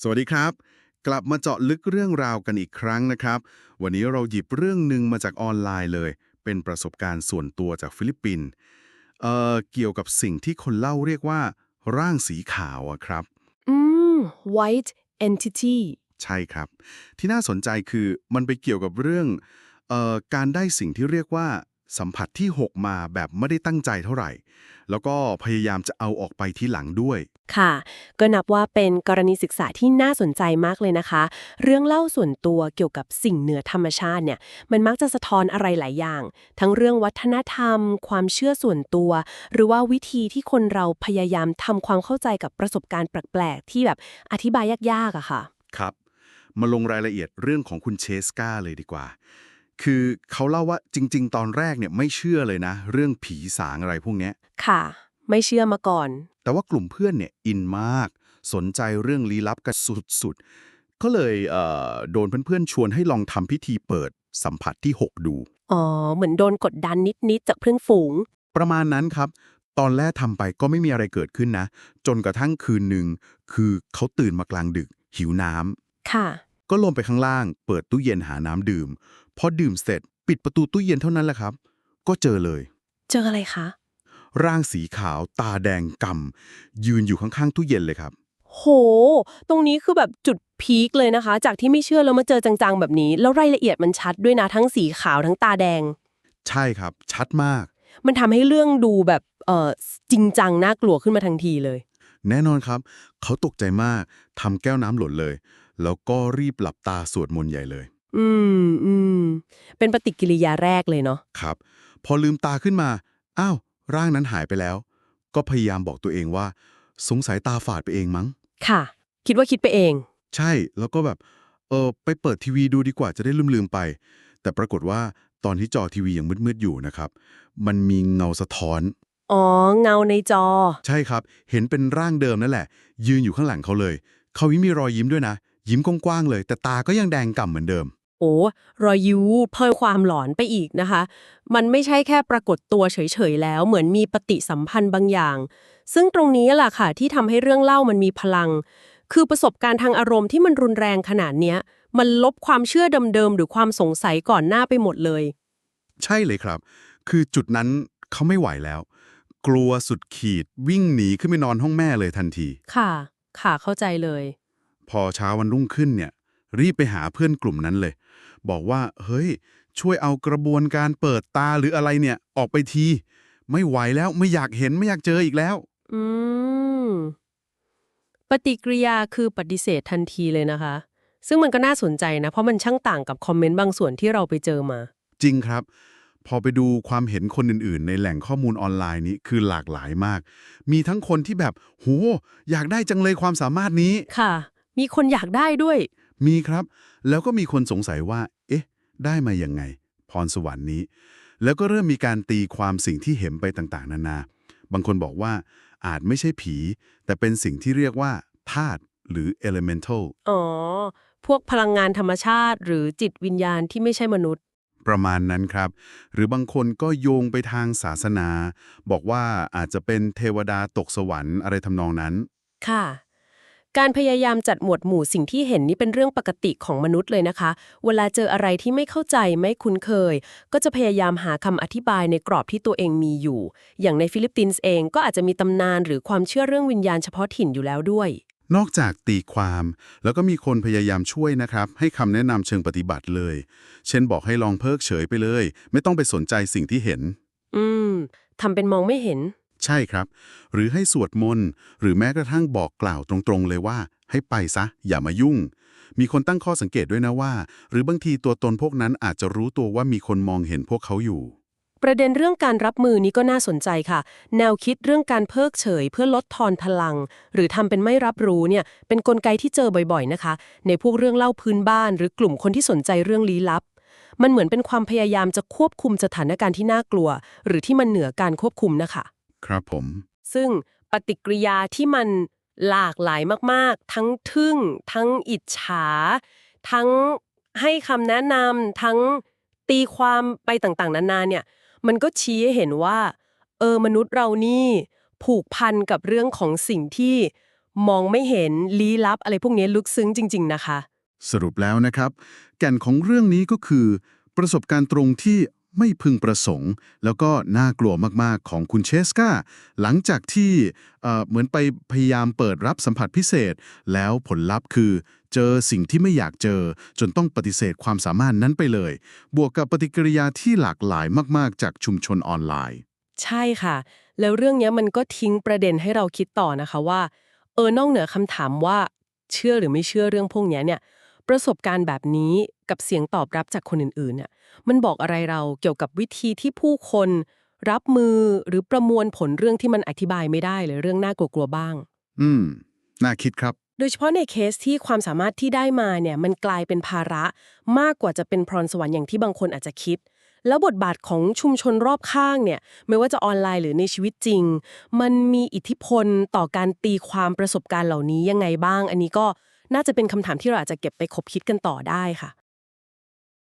สวัสดีครับ กลับมาเจาะลึกเรื่องราวกันอีกครั้งนะครับ วันนี้เราหยิบเรื่องหนึ่งมาจากออนไลน์เลย เป็นประสบการณ์ส่วนตัวจากฟิลิปปินส์เอ่อเกี่ยวกับสิ่งที่คนเล่าเรียกว่า ร่างสีขาวอะครับ อืม white entity ใช่ครับ ที่น่าสนใจคือมันไปเกี่ยวกับเรื่องเอ่อการได้สิ่งที่เรียกว่า สัมผัสที่ 6 มาแบบไม่ได้ตั้งใจเท่าไหร่ แล้วก็พยายามจะเอาออกไปที่หลังด้วย ค่ะ ก็นับว่าเป็นกรณีศึกษาที่น่าสนใจมากเลยนะคะ เรื่องเล่าส่วนตัวเกี่ยวกับสิ่งเหนือธรรมชาติเนี่ย มันมักจะสะท้อนอะไรหลายอย่าง ทั้งเรื่องวัฒนธรรม ความเชื่อส่วนตัว หรือว่าวิธีที่คนเราพยายามทำความเข้าใจกับประสบการณ์แปลกๆที่แบบอธิบายยากๆอะค่ะ ครับ มาลงรายละเอียดเรื่องของคุณเชสกาเลยดีกว่า คือเขาเล่าว่าจริง ๆ ตอนแรกเนี่ยไม่เชื่อเลยนะ เรื่องผีสางอะไรพวกเนี้ย ค่ะ ไม่เชื่อมาก่อน แต่ว่ากลุ่มเพื่อนเนี่ยอินมาก สนใจเรื่องลี้ลับกันสุดๆ ก็เลยเอ่อโดนเพื่อนๆชวนให้ลองทำพิธีเปิดสัมผัสที่ 6 ดู อ๋อ เหมือนโดนกดดันนิด ๆ จากเพื่อนฝูง ประมาณนั้นครับ ตอนแรกทำไปก็ไม่มีอะไรเกิดขึ้นนะ จนกระทั่งคืนหนึ่ง คือเขาตื่นมากลางดึก หิวน้ำ ค่ะ ก็ลงไปข้างล่าง เปิดตู้เย็นหาน้ำดื่ม พอดื่มเสร็จ ปิดประตูตู้เย็นเท่านั้นแหละครับ ก็เจอเลย เจออะไรคะ ร่างสีขาวตาแดงกำยืนอยู่ข้างๆตู้เย็นเลยครับ โห ตรงนี้คือแบบจุดพีคเลยนะคะ จากที่ไม่เชื่อแล้วมาเจอจังๆแบบนี้ แล้วรายละเอียดมันชัดด้วยนะทั้งสีขาวทั้งตาแดง ใช่ครับ ชัดมาก มันทำให้เรื่องดูแบบเออจริงจังน่ากลัวขึ้นมาทันทีเลย แน่นอนครับ เขาตกใจมากทำแก้วน้ำหล่นเลย แล้วก็รีบหลับตาสวดมนต์ใหญ่เลย อืมอืมเป็นปฏิกิริยาแรกเลยเนาะครับ พอลืมตาขึ้นมา อ้าว ร่างนั้นหายไปแล้ว ก็พยายามบอกตัวเองว่า สงสัยตาฝาดไปเองมั้ง ค่ะ คิดว่าคิดไปเอง ใช่ แล้วก็แบบ เออไปเปิดทีวีดูดีกว่าจะได้ลืมๆไป แต่ปรากฏว่าตอนที่จอทีวียังมืดๆอยู่นะครับ มันมีเงาสะท้อน อ๋อ เงาในจอ ใช่ครับ เห็นเป็นร่างเดิมนั่นแหละ ยืนอยู่ข้างหลังเขาเลย เขายิ้มมีรอยยิ้มด้วยนะ ยิ้มกว้างๆเลย แต่ตาก็ยังแดงก่ำเหมือนเดิม โอ้รอยยูเพิ่มความหลอนไปอีกนะคะ มันไม่ใช่แค่ปรากฏตัวเฉยๆแล้ว เหมือนมีปฏิสัมพันธ์บางอย่าง ซึ่งตรงนี้แหละค่ะที่ทำให้เรื่องเล่ามันมีพลัง คือประสบการณ์ทางอารมณ์ที่มันรุนแรงขนาดเนี้ย มันลบความเชื่อเดิมๆหรือความสงสัยก่อนหน้าไปหมดเลย ใช่เลยครับ คือจุดนั้นเขาไม่ไหวแล้ว กลัวสุดขีดวิ่งหนีขึ้นไปนอนห้องแม่เลยทันที ค่ะ ค่ะเข้าใจเลย พอเช้าวันรุ่งขึ้นเนี่ย รีบไปหาเพื่อนกลุ่มนั้นเลย บอกว่า เฮ้ย ช่วยเอากระบวนการเปิดตาหรืออะไรเนี่ย ออกไปที ไม่ไหวแล้วไม่อยากเห็นไม่อยากเจออีกแล้ว อืม ปฏิกิริยาคือปฏิเสธทันทีเลยนะคะ ซึ่งมันก็น่าสนใจนะ เพราะมันช่างต่างกับคอมเมนต์บางส่วนที่เราไปเจอมา จริงครับ พอไปดูความเห็นคนอื่นๆ ในแหล่งข้อมูลออนไลน์นี้คือหลากหลายมาก มีทั้งคนที่แบบโหอยากได้จังเลยความสามารถนี้ ค่ะ มีคนอยากได้ด้วย มีครับ แล้วก็มีคนสงสัยว่า เอ๊ะ ได้มายังไง พรสวรรค์นี้ แล้วก็เริ่มมีการตีความสิ่งที่เห็นไปต่างๆ นานา บางคนบอกว่าอาจไม่ใช่ผี แต่เป็นสิ่งที่เรียกว่าธาตุหรือ elemental อ๋อ พวกพลังงานธรรมชาติหรือจิตวิญญาณที่ไม่ใช่มนุษย์ ประมาณนั้นครับ หรือบางคนก็โยงไปทางศาสนา บอกว่าอาจจะเป็นเทวดาตกสวรรค์อะไรทำนองนั้น ค่ะ การพยายามจัดหมวดหมู่สิ่งที่เห็นนี่เป็นเรื่องปกติของมนุษย์เลยนะคะ เวลาเจออะไรที่ไม่เข้าใจไม่คุ้นเคย ก็จะพยายามหาคำอธิบายในกรอบที่ตัวเองมีอยู่ อย่างในฟิลิปปินส์เองก็อาจจะมีตำนานหรือความเชื่อเรื่องวิญญาณเฉพาะถิ่นอยู่แล้วด้วย นอกจากตีความ แล้วก็มีคนพยายามช่วยนะครับ ให้คำแนะนำเชิงปฏิบัติเลย เช่นบอกให้ลองเพิกเฉยไปเลย ไม่ต้องไปสนใจสิ่งที่เห็น อืมทำเป็นมองไม่เห็น ใช่ครับ หรือให้สวดมนต์หรือแม้กระทั่งบอกกล่าวตรงๆ เลยว่า ให้ไปซะ อย่ามายุ่ง มีคนตั้งข้อสังเกตด้วยนะว่า หรือบางทีตัวตนพวกนั้นอาจจะรู้ตัวว่ามีคนมองเห็นพวกเขาอยู่ ประเด็นเรื่องการรับมือนี้ก็น่าสนใจค่ะ แนวคิดเรื่องการเพิกเฉย เพื่อลดทอนพลัง หรือทำเป็นไม่รับรู้เนี่ยเป็นกลไกที่เจอบ่อยๆนะคะ ในพวกเรื่องเล่าพื้นบ้าน หรือกลุ่มคนที่สนใจเรื่องลี้ลับ มันเหมือนเป็นความพยายามจะควบคุมสถานการณ์ที่น่ากลัว หรือที่มันเหนือการควบคุมนะคะ ครับผม ซึ่งปฏิกิริยาที่มันหลากหลายมากๆ ทั้งทึ่ง ทั้งอิจฉา ทั้งให้คำแนะนำทั้งตีความไปต่างๆ นานาเนี่ย มันก็ชี้ให้เห็นว่า เออมนุษย์เรานี่ผูกพันกับเรื่องของสิ่งที่มองไม่เห็นลี้ลับอะไรพวกนี้ลึกซึ้งจริง ๆ นะคะ สรุปแล้วนะครับ แก่นของเรื่องนี้ก็คือ ประสบการณ์ตรงที่ ไม่พึงประสงค์ แล้วก็น่ากลัวมากๆของคุณเชสกาหลังจากที่เหมือนไปพยายามเปิดรับสัมผัสพิเศษ แล้วผลลัพธ์คือ เจอสิ่งที่ไม่อยากเจอ จนต้องปฏิเสธความสามารถนั้นไปเลย บวกกับปฏิกิริยาที่หลากหลายมากๆ จากชุมชนออนไลน์ ใช่ค่ะ แล้วเรื่องนี้มันก็ทิ้งประเด็นให้เราคิดต่อนะคะว่าเออนอกเหนือคำถามว่าเชื่อหรือไม่เชื่อเรื่องพวกนี้เนี่ย ประสบการณ์แบบนี้กับเสียงตอบรับจากคนอื่นๆเนี่ยมันบอกอะไรเราเกี่ยวกับวิธีที่ผู้คน รับมือหรือประมวลผลเรื่องที่มันอธิบายไม่ได้หรือเรื่องน่ากลัวๆบ้าง อืม น่าคิดครับ โดยเฉพาะในเคสที่ความสามารถที่ได้มาเนี่ยมันกลายเป็นภาระมากกว่าจะเป็นพรสวรรค์อย่างที่บางคนอาจจะคิด แล้วบทบาทของชุมชนรอบข้างเนี่ย ไม่ว่าจะออนไลน์หรือในชีวิตจริง มันมีอิทธิพลต่อการตีความประสบการณ์เหล่านี้ยังไงบ้าง อันนี้ก็ น่าจะเป็นคำถามที่เราอาจจะเก็บไปคบคิดกันต่อได้ค่ะ